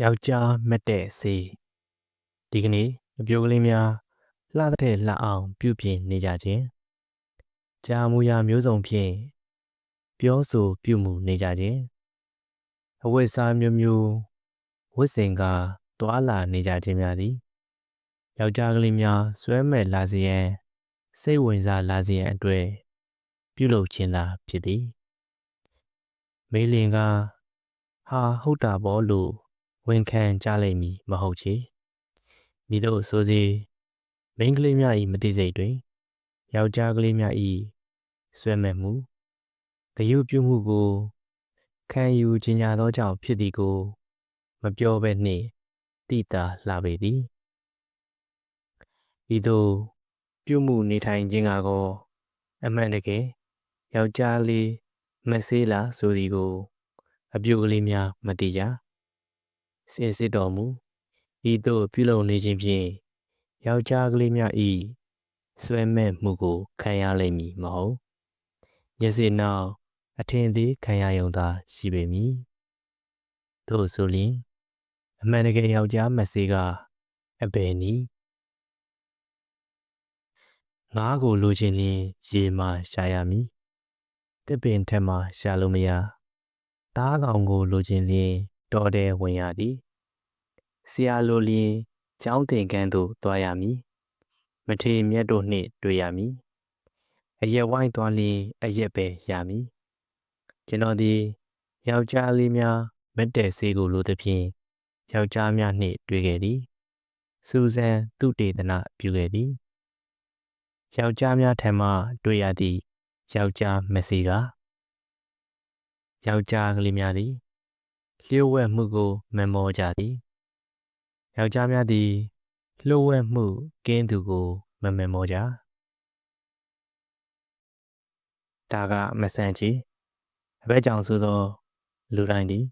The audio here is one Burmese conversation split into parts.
ယောက်ျားမတ်တဲ့ဆေးဒီကနေ့အပြိုကလေးများလှတဲ့လှအောင်ပြုပြင်နေကြခြင်းကြာမူရာမျိုးစုံဖြင့်ပြောဆိုပြုမှုနေကြခြင်းအဝတ်စားမျိုးမျိုးဝတ်ဆင်ကာသွာလာနေကြခြင်းများသည်ယောက်ျားကလေးများဆွဲမဲ့လာစေရန်စိတ်ဝင်စားလာစေရန်အတွက်ပြုလုပ်ခြင်းသာဖြစ်သည်မေးလင်ကဟာဟုတ်တာပေါ့လို့ ဝန်ခံကြလိမ့်မည်မဟုတ်ချေမိတို့ဆိုစီမိန်းကလေးများ၏မတိစိတ်တွင်ယောက်ျားကလေးများ၏ဆွဲမဲ့မှုဂယုပြုမှုကိုခံယူခြင်းညာသောကြောင့်ဖြစ်သည်ကို မပြောဘဲနှင့်တိတာလာပေသည်ဤသို့ပြုမှုနေထိုင်ခြင်းကောအမှန်တကယ်ယောက်ျားလေးမဆေးလားဆိုသည်ကို အပြုကလေးများမသိကြ စင်စစ်တော်မူဤသို့ပြုလုပ်နေခြင်းဖြင့်ယောက်ျားကလေးများဤဆွဲမဲ့မှုကိုခံရလိမ့်မည်မဟုတ်ရစေနောက်အထင်သေးခံရရုံသာရှိပေမည်သို့ဆိုလျှင်အမှန်တကယ်ယောက်ျားမဆေးကအဘယ်နည်းငါးကိုလိုချင်ရင်ရေမှရှာရမည်တစ်ပင်ထက်မှရှာလို့မရသားကောင်ကိုလိုချင်ရင် တော်တဲ့ဝင်ရသည်ဆရာလိုလျင်ကျောင်းသင်ခန်းသို့သွားရမည်မထေမြတ်တို့နှင့်တွေ့ရမည်အရက်ဝိုင်းသွားလျင်အရက်ပဲရမည်ကျွန်တော်သည်ယောက်ျားလေးများမက်တဲ့ဆေးကိုလိုသဖြင့်ယောက်ျားများနှင့်တွေ့ခဲ့သည်စူဇန်သူတေသနပြုခဲ့သည်ယောက်ျားများထံမှတွေ့ရသည့်ယောက်ျားမစီကယောက်ျားကလေးများသည် လျှို့ဝှက်မှုကိုမမောကြသည်ယောက်ျားများသည်လျှို့ဝှက်မှုကင်းသူကိုမမမောကြဒါကမဆန်ချီအဘဲကြောင့်ဆိုသော လူတိုင်းသည်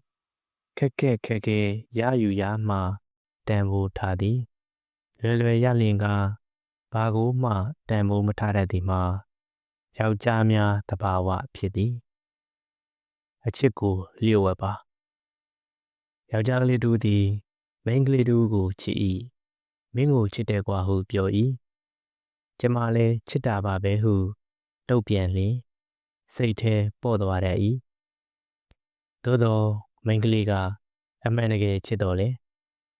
ခက်ခက်ခက်ခဲရယူရမှတန်ဖိုးထားသည်လွယ်လွယ်ရလင်ကဘာကိုမှတန်ဖိုးမထားတတ်သည်မှာယောက်ျားများတဘာဝဖြစ်သည် အချစ်ကိုလျှို့ဝှက်ပါ ယောက်ျားကလေးတူသည်မိန်းကလေးတူကိုချစ်၏မင်းကိုချစ်တယ်ကွာဟုပြော၏ကျမလည်းချစ်တာပါပဲဟုတုတ်ပြန်လျင်စိတ်ထဲပေါ့သွားတတ်၏သို့သောမိန်းကလေးကအမှန်တကယ်ချစ်တော်လေ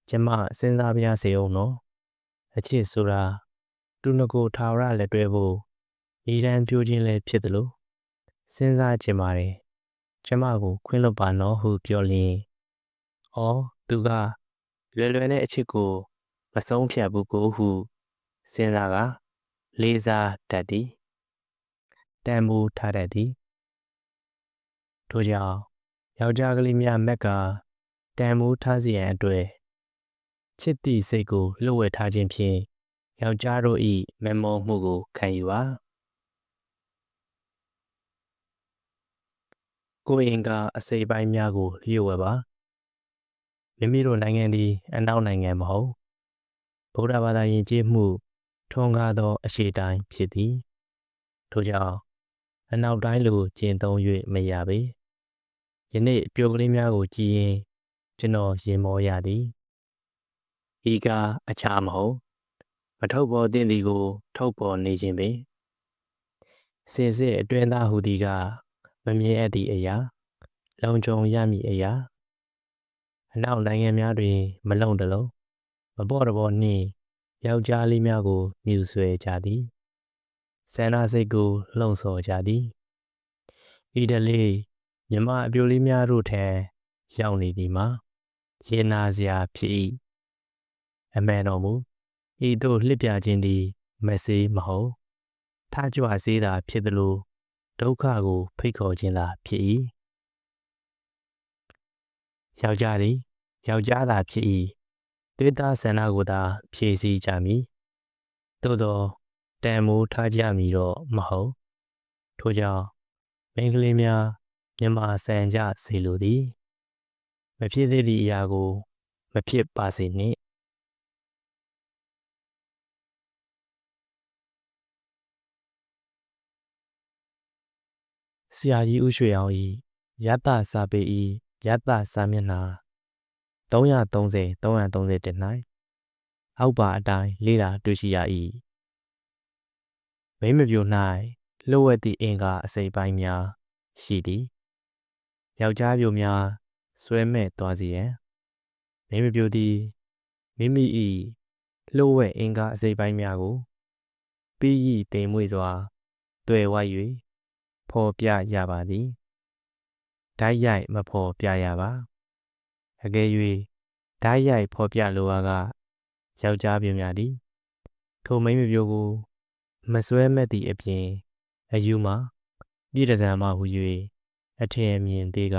ကျမစဉ်းစားပြစေအောင်နော်အချစ်ဆိုတာသူငကိုထာဝရလက်တွဲဖို့ဤတန်းပြိုးခြင်းလည်းဖြစ်သလိုစဉ်းစားချင်ပါတယ်ကျမကိုခွင့်လွတ်ပါနော်ဟုပြောလျင် ဩသူကလွယ်လွယ်နဲ့အချစ်ကိုမဆုံးဖြတ်ဘူးကိုဟုစဉ်းစားကလေးစားတတ်သည်တန်ဖိုးထားတတ်သည်ထို့ကြောင့်ယောက်ျားကလေးများမက်ကတန်ဖိုးထားစီရန်အတွက်ချစ်သည့်စိတ်ကိုလှုပ်ဝဲထားခြင်းဖြင့်ယောက်ျားတို့၏မမောမှုကိုခံယူပါကိုယ်အင်ကအစိပ်ပိုင်းများကိုလျှို့ဝှက်ပါ မိမိတို့နိုင်ငံသည်အနောက်နိုင်ငံမဟုတ်ဗုဒ္ဓဘာသာယဉ်ကျေးမှုထွန်းကားသောအရှိတိုင်းဖြစ်သည်ထို့ကြောင့်အနောက်တိုင်းလိုကျင့်သုံး၍မရပေယနေ့ပြိုကလေးများကိုကြည်ရင်ကျွန်တော်ရင်မောရသည်ဤကားအခြားမဟုတ်မထုတ်ပေါ်သင့်သည်ကို ထုတ်ပေါ်နေခြင်းပင်စင်စစ်အတွင်းသားဟူသည်ကမမြဲအပ်သည့်အရာ လုံခြုံရမည့်အရာ အနောက်နိုင်ငံများတွင် မလုံတလုံးမပေါ်တဘောနှင့်ယောက်ျားလေးများကိုမြူဆွဲကြသည်ဆန္ဒစိတ်ကိုလှုံ့ဆော်ကြသည်ဤတလေးမြမအပြိုလေးများတို့ထံရောက်နေသည်မှာရင်နာစရာဖြစ်၏အမှန်တော်မူဤသို့လှစ်ပြခြင်းသည်မဆေးမဟုတ်ထကြွစေးတာဖြစ်သလိုဒုက္ခကို ဖိတ်ခေါ်ခြင်းသာဖြစ်၏ ယောက်ျားသည်ယောက်ျားသာဖြစ်၏သွေးသားဆန္ဒကိုသာဖြည့်ဆည်းကြမည်သို့သောတန်မိုးထားကြမည်တော့မဟုတ်ထို့ကြောင့်မိန်းကလေးများမြမဆန်ကြစေလိုသည်မဖြစ်သေးသည့်အရာကို မဖြစ်ပါစေနှင့်ဆရာကြီးဦးရွှေအောင်ဤယတ္တစာပေဤ ယတ္တစာမျက်နှာ330 330တင်၌အောက်ပါအတိုင်းလေးလာတွေ့ရှိရ၏မိမပြို၌လှုပ်ဝက်သည့်အင်္ကာအစိပ်ပိုင်းများရှိသည်ယောက်ျားပြိုများဆွဲမဲ့သွားစီရန်မိမပြိုသည်မိမိ၏လှုပ်ဝက်အင်္ကာအစိပ်ပိုင်းများကိုပြီးဤတိမ်မွေ့စွာတွေ့ဝိုက်၍ဖော်ပြရပါသည် ဓာတ်ရိုက်မဖော်ပြရပါအကယ်၍ဓာတ်ရိုက်ဖော်ပြလိုအားကယောက်ျားပြိုများသည်ထိုမိန်းမပြိုကိုမစွဲမဲ့သည့်အပြင်အယူမှာပြည်တစံမှဟူ၍အထင်အမြင်သေးက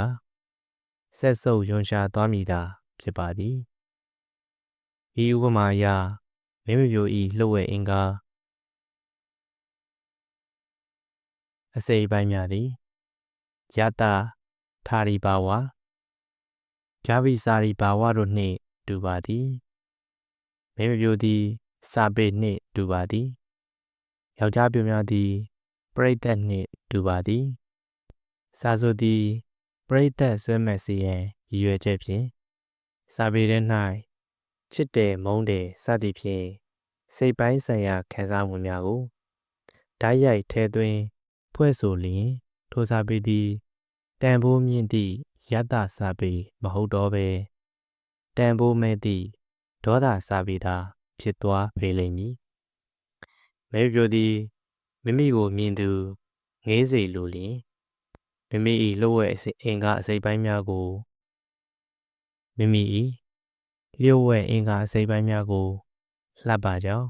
ဆက်ဆုပ်ယွန်ရှာသွားမိတာဖြစ်ပါသည်ဤဥပမာအရမိမပြိုဤလှုပ်ဝဲအင်္ကာအစိပ်ပိုင်းများသည်ယတာ ထာရီဘာဝဂျာဗီစာရီဘာဝတို့နှင့်တူပါသည်မိမပြိုသည်စာပေနှင့်တူပါသည်ယောက်ျားပြိုများသည်ပရိသတ်နှင့်တူပါသည်စာဆိုသည်ပရိသတ်ဆွဲမဲ့စီရန်ရည်ရွယ်ချက်ဖြင့်စာပေထဲ၌ချစ်တယ်မုန်းတယ်စသည်ဖြင့်စိတ်ပိုင်းဆိုင်ရာခံစားမှုများကိုဓာတ်ရိုက်ထဲသွင်းဖွဲ့ဆိုလျင်ထိုစာပေသည် တန်ဖိုးမြင့်သည့်ယတစာပေမဟုတ်တော့ဘဲတန်ဖိုးမဲ့သည့်ဒေါသစာပေသာဖြစ်သွားပေလိမ့်မည်မဲပြိုသည်မိမိကိုမြင်သူငေးစေလိုလျင်မိမိ၏လှုပ်ဝဲအင်္ဂါအစိပ်ပိုင်းများကိုမိမိ၏လျှို့ဝဲအင်္ဂါအစိပ်ပိုင်းများကိုလှပ်ပါကြောင်း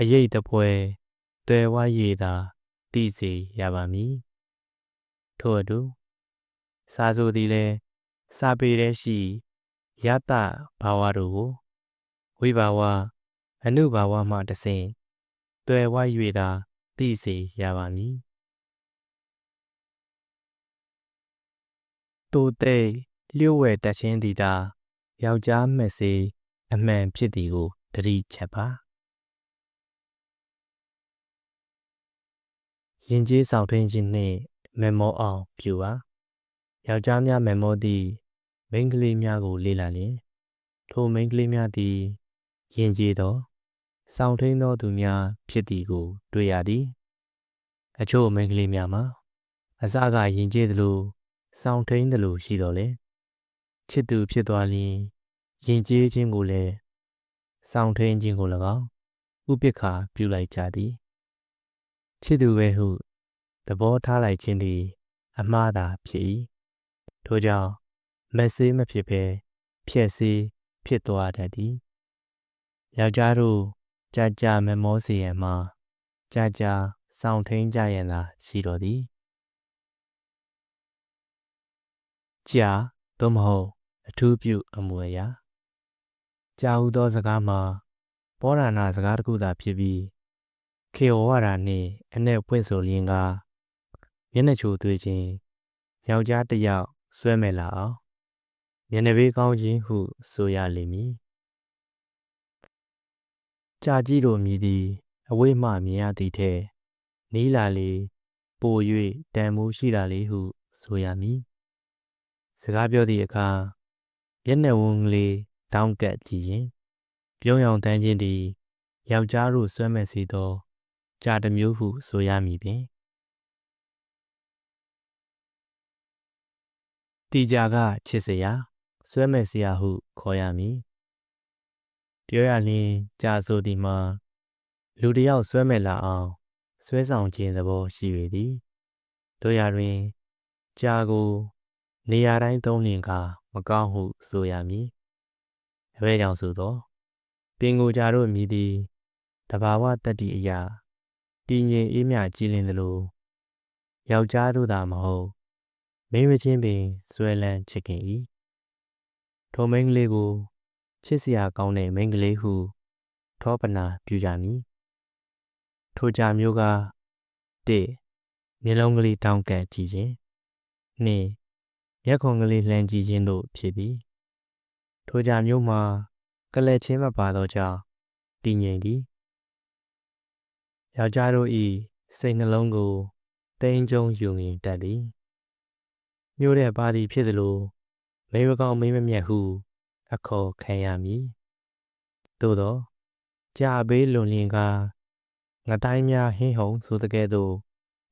အရေးတပွဲတွယ်ဝါရည်သာသိစေရပါမည်ထို့အတူ စာဆိုသည်လည်းစာပေထဲရှိယတဘာဝတို့ကိုဝိဘာဝအနုဘာဝမှတဆင့်တွယ်ဝ၍သာသိစေရပါမည်တိုတိတ်လျှို့ဝှက်တက်ချင်းသည်သာယောက်ျားမက်စေအမှန်ဖြစ်သည်ကိုသတိချက်ပါရင်ကျေးဆောင်ထွင်းခြင်းနှင့်မမောအောင်ပြုပါ ယောက်ျားများမမောသည့်မိန်းကလေးများကို လေ့လာလျင်ထိုမိန်းကလေးများသည်ယဉ်ကျေးသောစောင့်ထိန်သောသူများဖြစ်သည်ကို တွေ့ရသည်အချို့မိန်းကလေးများမှာအစကယဉ်ကျေးသလိုစောင့်ထိန်သလိုရှိတော်လေချစ်သူဖြစ်သွားလျင်ယဉ်ကျေးခြင်းကိုလည်းစောင့်ထိန်ခြင်းကို၎င်းဥပိ္ပခာပြုလိုက်ကြသည်ချစ်သူပဲဟုသဘောထားလိုက်ခြင်းသည် အမှားသာဖြစ်၏ ထို့ကြောင့်မက်ဆေးမဖြစ်ဘဲဖြက်ဆေးဖြစ်သွားတတ်သည်ယောက်ျားတို့ကြာကြာမမောစေရန်မှာကြာကြာစောင့်ထိန်ကြရန်သာရှိတော်သည်ကြာသို့မဟုတ်အထူးပြုအမူအရာကြာဟုသောစကားမှာပောရဏစကားတစ်ခုသာဖြစ်ပြီးခေဝဝရာနှင့်အ내ဖွင့်ဆိုလျင်ကမျက်နှာချိုသွေးခြင်းယောက်ျားတစ်ယောက် ဆွဲမဲ့လာအောင်မျက်နှာပေးကောင်းခြင်းဟုဆိုရလိမ့်မည်ကြာကြီးတို့မြည်သည် အဝိမှမြင်ရသည်ထဲနီးလာလေ ပို၍တန်မိုးရှိတာလေဟု ဆိုရမည်စကားပြောသည့်အခါမျက်နှာဝန်းကလေးတောင်းကပ်ကြည့်ရင်ပြုံးရောင်တန်းခြင်းသည်ယောက်ျားတို့ဆွဲမဲ့စီသောကြာတစ်မျိုးဟုဆိုရမည်ပင် တီကြာကချစ်စရာဆွဲမဲ့စရာဟုခေါ်ရမည်ပြောရလျင်ကြာဆိုသည်မှာလူတစ်ယောက်ဆွဲမဲ့လာအောင်ဆွဲဆောင်ခြင်းသဘောရှိပေသည်တို့ရတွင်ကြာကို နေရာတိုင်းသုံးလျင်ကမကောင်းဟုဆိုရမည်အဘဲကြောင့်ဆိုသောပင်ကိုကြာတို့မြည်သည်တဘာဝတတ္တိအရာတည်ငြိမ်အေးမြကြည်လင်သလိုယောက်ျားတို့သာမဟုတ် မိန်းမချင်းပင်ဆွဲလန်းချစ်ခင်၏ထိုမိန်းကလေးကိုချစ်စရာကောင်းတဲ့မိန်းကလေးဟုထောပနာပြုကြမည်ထိုကြမျိုးက1မျက်လုံးကလေးတောင်းကပ်ကြည့်ခြင်း2မျက်ခုံကလေးလှမ်းကြည့်ခြင်းတို့ဖြစ်သည်ထိုကြမျိုးမှာကလပ်ချင်းမပါသောကြောင့်တည်ငြိမ်သည်ယောက်ျားတို့၏စိတ်နှလုံးကိုတိမ်ကြုံယူငင်တတ်သည် မျိုးတဲ့ပါသည်ဖြစ်သလိုမိမကောင်းမိမမြတ်ဟု အခေါ်ခံရမည်သို့သောကြာဘေးလွန်လျင်ကငတိုင်းများဟင်းဟုံဆိုတဲ့ကဲ့သို့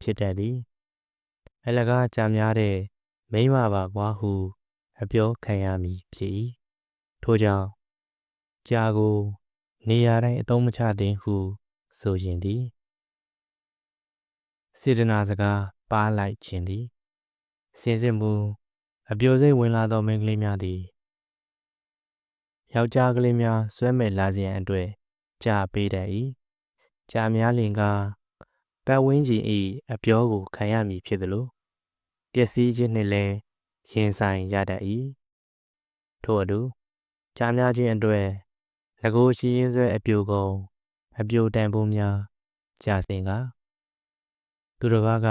ဖြစ်တတ်သည်အလကားကြာများတဲ့မိမပါကွာဟု အပြောခံရမည်ဖြစ်၏ထို့ကြောင့်ကြာကို နေရာတိုင်းအသုံးမချသင့်ဟု ဆိုခြင်းသည်စေတနာစကားပါလိုက်ခြင်းသည် စင်စစ်မှုအပြိုစိတ်ဝင်လာသောမိန်းကလေးများသည်ယောက်ျားကလေးများဆွဲမဲ့လာစေရန်အတွက်ကြာပေးတတ်၏ကြာများလင်ကပတ်ဝန်းကျင်၏အပြောကိုခံရမည်ဖြစ်သလိုပျက်စီးခြင်းနှင့်လည်းရင်ဆိုင်ရတတ်၏ထို့အတူကြာများခြင်းအတွက်ငကိုရှိရင်းဆွဲအပြိုကုန်အပြိုတန်ဖိုးများကြာစင်ကသူတစ်ပါးက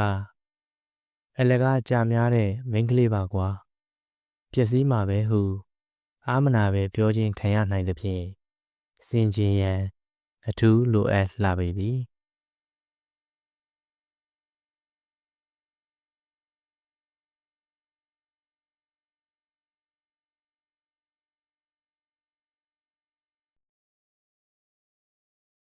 အလကားကြာများတဲ့မိန်းကလေးပါကွာပျက်စီးမှာပဲဟုအာမနာပဲပြောခြင်းခံရနိုင်သဖြင့်စင်ကျင်ရန်အထူးလိုအပ်လာပေသည်